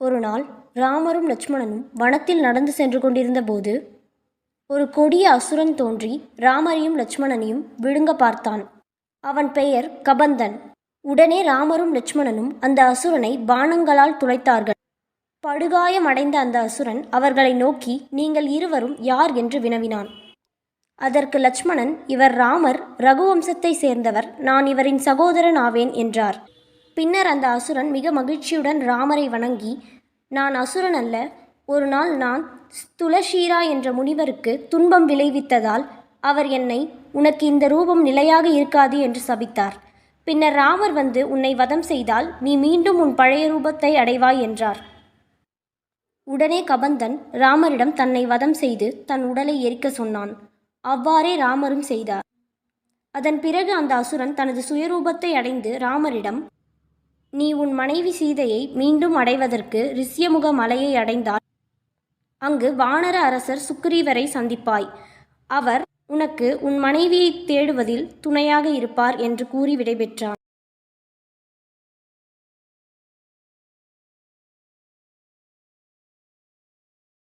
ஒரு நாள் ராமரும் லட்சுமணனும் வனத்தில் நடந்து சென்று கொண்டிருந்தபோது ஒரு கொடிய அசுரன் தோன்றி ராமரையும் லட்சுமணனையும் விழுங்க பார்த்தான். அவன் பெயர் கபந்தன். உடனே ராமரும் லட்சுமணனும் அந்த அசுரனை பானங்களால் துளைத்தார்கள். படுகாயமடைந்த அந்த அசுரன் அவர்களை நோக்கி நீங்கள் இருவரும் யார்? என்று வினவினான். அதற்கு லட்சுமணன் இவர் ராமர் ரகுவம்சத்தை சேர்ந்தவர். நான் இவரின் சகோதரன் ஆவேன் என்றார். பின்னர் அந்த அசுரன் மிக மகிழ்ச்சியுடன் ராமரை வணங்கி நான் அசுரன் அல்ல. ஒரு நாள் நான் துளசீரா என்ற முனிவருக்கு துன்பம் விளைவித்ததால் அவர் என்னை உனக்கு இந்த ரூபம் நிலையாக இருக்காது என்று சபித்தார். பின்னர் ராமர் வந்து உன்னை வதம் செய்தால் நீ மீண்டும் உன் பழைய ரூபத்தை அடைவாய் என்றார். உடனே கபந்தன் ராமரிடம் தன்னை வதம் செய்து தன் உடலை எரிக்க சொன்னான். அவ்வாறே ராமரும் செய்தார். அதன் பிறகு அந்த அசுரன் தனது சுயரூபத்தை அடைந்து ராமரிடம் நீ உன் மனைவி சீதையை மீண்டும் அடைவதற்கு ரிஷ்யமுக மலையை அடைந்தால் அங்கு வானர அரசர் சுக்ரீவரை சந்திப்பாய். அவர் உனக்கு உன் மனைவியை தேடுவதில் துணையாக இருப்பார் என்று கூறி விடைபெற்றான்